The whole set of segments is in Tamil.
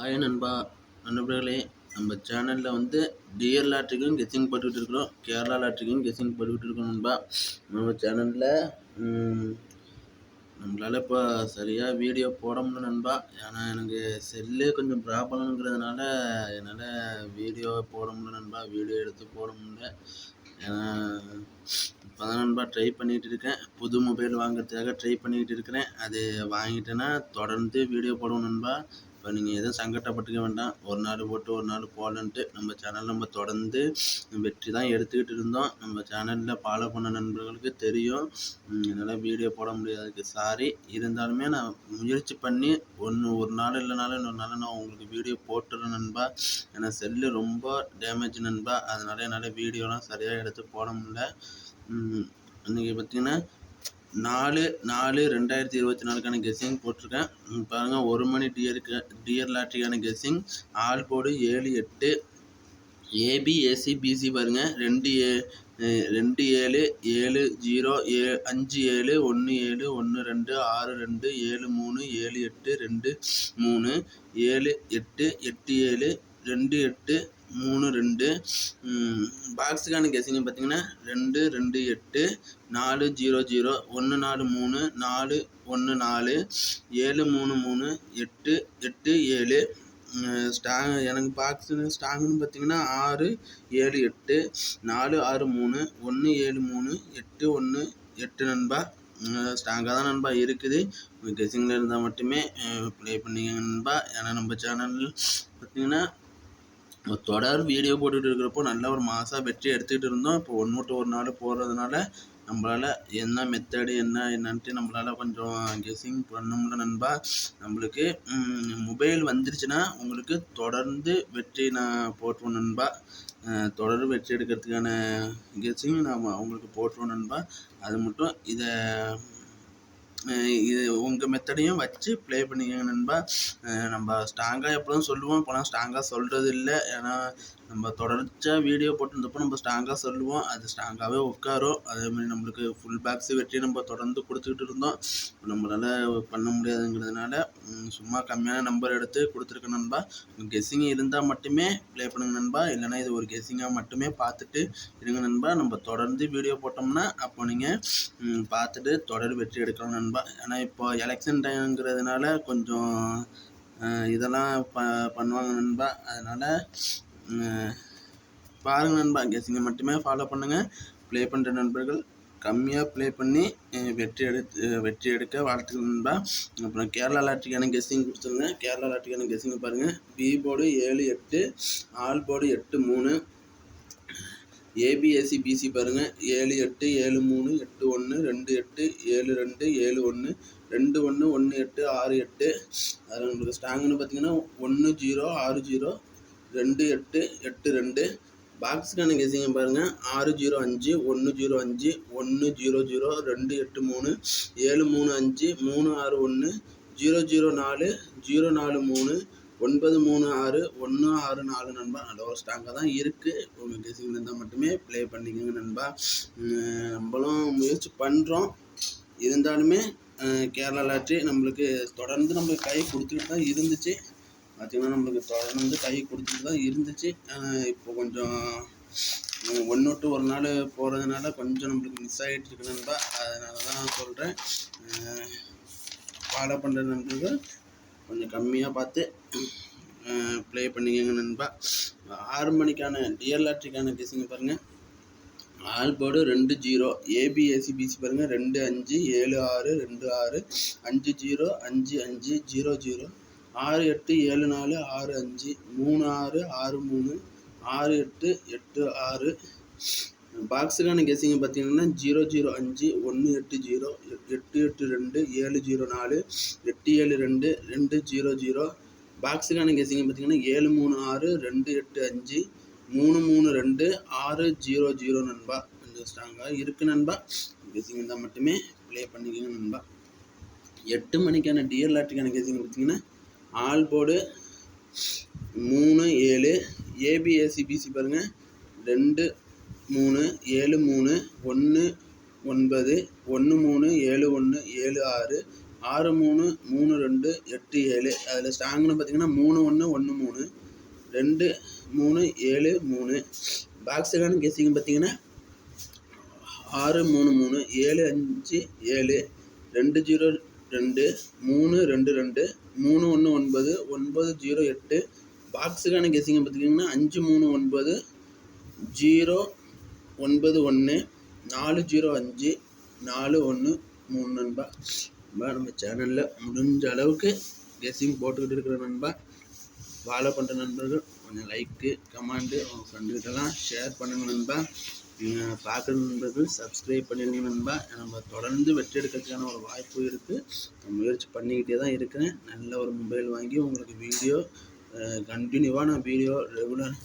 ஹாய் நண்பா நண்பர்களே. நம்ம சேனலில் வந்து டிஎர் லாட்ரிக்கும் கெஸ்ஸிங் போட்டுக்கிட்டு இருக்கிறோம். கேரளா லாட்ரிக்கும் கெஸ்ஸிங் போட்டுக்கிட்டு இருக்கோம் நண்பா. நம்ம சேனலில் நம்மளால் இப்போ சரியாக வீடியோ போட முடியல நண்பா. ஏன்னா எனக்கு செல்லு கொஞ்சம் ப்ராப்ளம்ங்கிறதுனால என்னால் வீடியோ போட முடியல நண்பா. வீடியோ எடுத்து போட முடியல. ஏன்னா இப்போ தான் நண்பா ட்ரை பண்ணிகிட்டு இருக்கேன். புது மொபைல் வாங்குறதுக்காக ட்ரை பண்ணிக்கிட்டு இருக்கிறேன். அது வாங்கிட்டேன்னா தொடர்ந்து வீடியோ போடுவோம் நண்பா. இப்போ நீங்கள் எதுவும் சங்கடப்பட்டுக்க வேண்டாம். ஒரு நாள் போட்டு ஒரு நாள் போடலன்ட்டு நம்ம சேனல் நம்ம தொடர்ந்து வெற்றி தான் எடுத்துக்கிட்டு இருந்தோம். நம்ம சேனலில் ஃபாலோ பண்ண நண்பர்களுக்கு தெரியும். என்னால் வீடியோ போட முடியாதுக்கு சாரி இருந்தாலுமே நான் முயற்சி பண்ணி ஒன்று ஒரு நாள் இல்லைனாலும் இன்னொரு நாள் நான் உங்களுக்கு வீடியோ போட்டுறேன் நண்பா. ஏன்னா செல்லு ரொம்ப டேமேஜ் நண்பா. அதனால் என்னால் வீடியோலாம் சரியாக எடுத்து போட முடியல. இன்றைக்கி பார்த்திங்கன்னா நாலு நாலு ரெண்டாயிரத்தி இருபத்தி நாலுக்கான கெஸ்ஸிங் போட்டிருக்கேன். பாருங்கள் ஒரு மணி டியருக்கு டியர் லாட்ரிக்கான கெஸ்ஸிங் ஆல் போர்டு ஏழு எட்டு. ஏபி ஏசி பிசி பாருங்கள் ரெண்டு ஏ ரெண்டு ஏழு ஏழு ஜீரோ ஏ அஞ்சு ஏழு ஒன்று ஏழு ஒன்று ரெண்டு ஆறு ரெண்டு ஏழு மூணு ஏழு எட்டு ரெண்டு மூணு ஏழு எட்டு எட்டு ஏழு ரெண்டு எட்டு மூணு ரெண்டு பாக்ஸுக்கான கெஸிங்க பார்த்தீங்கன்னா ரெண்டு ரெண்டு எட்டு நாலு ஜீரோ ஜீரோ ஒன்று நாலு மூணு நாலு ஒன்று நாலு ஏழு மூணு மூணு எட்டு எட்டு ஏழு ஸ்டாங் எனக்கு பாக்ஸுன்னு ஸ்டாங்குன்னு பார்த்தீங்கன்னா ஆறு ஏழு எட்டு நாலு ஆறு மூணு ஒன்று ஏழு மூணு எட்டு ஒன்று எட்டு நண்பா ஸ்டாங்காக தான் நண்பா இருக்குது. கெஸிங்கில் இருந்தால் மட்டுமே ப்ளே பண்ணிக்கங்க நண்பா. ஏன்னா நம்ம சேனல் பார்த்தீங்கன்னா தொடர் வீடியோ போட்டுகிட்டு இருக்கிறப்போ நல்ல ஒரு மாதம் வெற்றி எடுத்துக்கிட்டு இருந்தோம். இப்போ ஒன்று விட்டு ஒரு நாள் போகிறதுனால நம்மளால் என்ன மெத்தடு என்ன என்னன்ட்டு நம்மளால் கொஞ்சம் கெஸ்ஸிங் பண்ண முடியல நண்பா. நம்மளுக்கு மொபைல் வந்துருச்சுன்னா உங்களுக்கு தொடர்ந்து வெற்றி நான் போட்டுருவோம் நண்பா. தொடர் வெற்றி எடுக்கிறதுக்கான கெஸ்ஸிங் நாம் அவங்களுக்கு போட்டுருவோம் நண்பா. அது மட்டும் இதை இது உங்கள் மெத்தடையும் வச்சு ப்ளே பண்ணிக்கங்க நண்பா. நம்ம ஸ்ட்ராங்காக எப்போதும் சொல்லுவோம் இப்போலாம் ஸ்ட்ராங்காக சொல்கிறது இல்லை ஏன்னா நம்ம தொடர்ச்சியாக வீடியோ போட்டிருந்தப்போ நம்ம ஸ்ட்ராங்காக சொல்லுவோம். அது ஸ்ட்ராங்காகவே உட்காரும். அதேமாதிரி நம்மளுக்கு ஃபுல் பேக்ஸு வெட்டி நம்ம தொடர்ந்து கொடுத்துக்கிட்டு இருந்தோம். நம்மளால் பண்ண முடியாதுங்கிறதுனால சும்மா கம்மியான நம்பர் எடுத்து கொடுத்துருக்க நண்பா. கெஸ்ஸிங் இருந்தால் மட்டுமே ப்ளே பண்ணுங்க நண்பா. இல்லைனா இது ஒரு கெஸ்ஸிங்காக மட்டுமே பார்த்துட்டு இருங்க நண்பா. நம்ம தொடர்ந்து வீடியோ போட்டோம்னா அப்போ நீங்கள் பார்த்துட்டு தொடர் வெற்றி எடுக்கலாம் நண்பா. ஏன்னா இப்போ எலெக்ஷன் டைம்ங்கிறதுனால கொஞ்சம் இதெல்லாம் ப பண்ணுவாங்க நண்பா. அதனால் பாருங்கள் நண்பா. கெஸிங்கை மட்டுமே ஃபாலோ பண்ணுங்கள் ப்ளே பண்ணுற நண்பர்கள் கம்மியாக ப்ளே பண்ணி வெற்றி எடுத்து வெற்றி எடுக்க வாழ்த்துக்கள் நண்பா. அப்புறம் கேரளா லாட்ரிக்கான கெஸ்ஸிங் கொடுத்துருங்க. கேரளா லாட்ரிக்கான கெஸ்ஸிங் பாருங்கள் பி போர்டு ஏழு எட்டு ஆல் போர்டு எட்டு மூணு. ஏபிஎஸ்சி பிசி பாருங்கள் ஏழு எட்டு ஏழு மூணு எட்டு ஒன்று ரெண்டு எட்டு ஏழு ரெண்டு ஏழு ஒன்று ரெண்டு ஒன்று ஒன்று எட்டு ஆறு எட்டு. அதில் உங்களுக்கு ஸ்ட்ராங்குன்னு பார்த்தீங்கன்னா ஒன்று ஜீரோ ஆறு ஜீரோ ரெண்டு எட்டு எட்டு ரெண்டு. பாக்ஸுக்கான கெஸிங்க பாருங்கள் ஆறு ஜீரோ அஞ்சு ஒன்று ஜீரோ அஞ்சு ஒன்று ஜீரோ ஜீரோ ரெண்டு எட்டு மூணு ஏழு மூணு அஞ்சு மூணு ஆறு ஒன்று ஜீரோ ஜீரோ நாலு ஜீரோ நாலு மூணு ஒன்பது மூணு ஆறு ஒன்று ஆறு நாலு நண்பா. நல்ல ஒரு தான் இருக்குது உங்கள் கெஸிங் இருந்தால் மட்டுமே ப்ளே பண்ணிக்கோங்க நண்பா. நம்மளும் முயற்சி பண்ணுறோம் இருந்தாலுமே கேரளா லாட்ரி நம்மளுக்கு தொடர்ந்து நம்மளுக்கு கை கொடுத்துக்கிட்டு தான் இருந்துச்சு. பார்த்திங்கன்னா நம்மளுக்கு தொடர்ந்து கை கொடுத்துட்டு தான் இருந்துச்சு. இப்போ கொஞ்சம் ஒன்று விட்டு ஒரு நாள் போகிறதுனால கொஞ்சம் நம்மளுக்கு மிஸ் ஆகிட்டு இருக்கு நண்பா. அதனால தான் சொல்கிறேன் ஃபாலோ பண்ணுற நண்பர்கள் கொஞ்சம் கம்மியாக பார்த்து ப்ளே பண்ணிக்கோங்க நண்பா. ஆறு மணிக்கான டிஎல் லாட்ரிக்கான பேசுங்க பாருங்கள் ஆல் போர்டு ரெண்டு ஜீரோ. ஏபிஎஸ்சி பிசி பாருங்கள் ரெண்டு அஞ்சு ஏழு ஆறு ரெண்டு ஆறு. அஞ்சு ஜீரோ அஞ்சு அஞ்சு ஜீரோ ஜீரோ. ஆறு எட்டு ஏழு நாலு ஆறு அஞ்சு. மூணு ஆறு ஆறு மூணு. ஆறு எட்டு எட்டு ஆறு. பாக்ஸுக்கான கெஸ்ஸிங்க பார்த்தீங்கன்னா ஜீரோ ஜீரோ அஞ்சு ஒன்று எட்டு ஜீரோ எட்டு எட்டு ரெண்டு ஏழு ஜீரோ நாலு எட்டு ஏழு ரெண்டு ரெண்டு ஜீரோ ஜீரோ. பாக்ஸுக்கான கெஸ்ஸிங்க பார்த்தீங்கன்னா ஏழு மூணு ஆறு ரெண்டு எட்டு அஞ்சு மூணு மூணு ரெண்டு ஆறு ஜீரோ ஜீரோ நண்பா. கொஞ்சம் ஸ்ட்ராங்காக இருக்குது நண்பா. கெஸிங் இருந்தால் மட்டுமே ப்ளே பண்ணிக்கோங்க நண்பா. எட்டு மணிக்கான டிஎல் லாட்டுக்கான கெஸிங் பார்த்தீங்கன்னா ஆல் போர்டு மூணு ஏழு ஏபிஎஸ்சி பிசி பாருங்கள் ரெண்டு மூணு ஏழு மூணு ஒன்று ஒன்பது ஒன்று மூணு ஏழு ஒன்று ஏழு ஆறு ஆறு மூணு மூணு ரெண்டு எட்டு ஏழு. அதில் ஸ்ட்ராங்னு பார்த்தீங்கன்னா மூணு ஒன்று ஒன்று மூணு ரெண்டு மூணு ஏழு மூணு. பாக்ஸுக்கான கெஸிங் பார்த்தீங்கன்னா ஆறு மூணு மூணு ஏழு அஞ்சு ஏழு ரெண்டு ஜீரோ ரெண்டு மூணு ரெண்டு ரெண்டு மூணு ஒன்று ஒன்பது ஒன்பது ஜீரோ எட்டு. பாக்ஸுக்கான கெஸிங் பார்த்தீங்கன்னா அஞ்சு மூணு ஒன்பது ஜீரோ ஒன்பது ஒன்று நாலு ஜீரோ அஞ்சு நாலு ஒன்று மூணு நண்பா. நண்பா நம்ம சேனலில் முடிஞ்ச அளவுக்கு கெஸ்ஸிங் போட்டுக்கிட்டு இருக்கிற நண்பா ஃபாலோ பண்ணுற நண்பர்கள் கொஞ்சம் லைக்கு கமெண்டு உங்கள் ஃப்ரெண்டுக்கிட்டலாம் ஷேர் பண்ணுங்கள் நண்பா. நீங்கள் பார்க்குற நண்பர்கள் சப்ஸ்கிரைப் பண்ணிடுங்க நண்பா. நம்ம தொடர்ந்து வெற்றி எடுக்கிறதுக்கான ஒரு வாய்ப்பு இருக்குது நான் முயற்சி பண்ணிக்கிட்டே தான் இருக்கிறேன். நல்ல ஒரு மொபைல் வாங்கி உங்களுக்கு வீடியோ கண்டினியூவாக நான் வீடியோ ரெகுலர்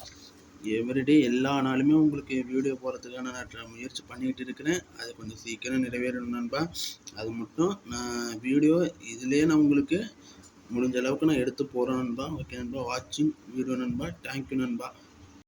எவ்ரிடே எல்லா நாளுமே உங்களுக்கு வீடியோ போகிறதுக்கான நான் முயற்சி பண்ணிக்கிட்டு இருக்கிறேன். அது கொஞ்சம் சீக்கிரம் நிறைவேறணும் நண்பா. அது மட்டும் நான் வீடியோ இதுலேயே நான் உங்களுக்கு முடிஞ்ச அளவுக்கு நான் எடுத்து போகிறேன் நண்பா. ஓகே நண்பா? வாட்சிங் வீடியோ நண்பா. தேங்க்யூ நண்பா.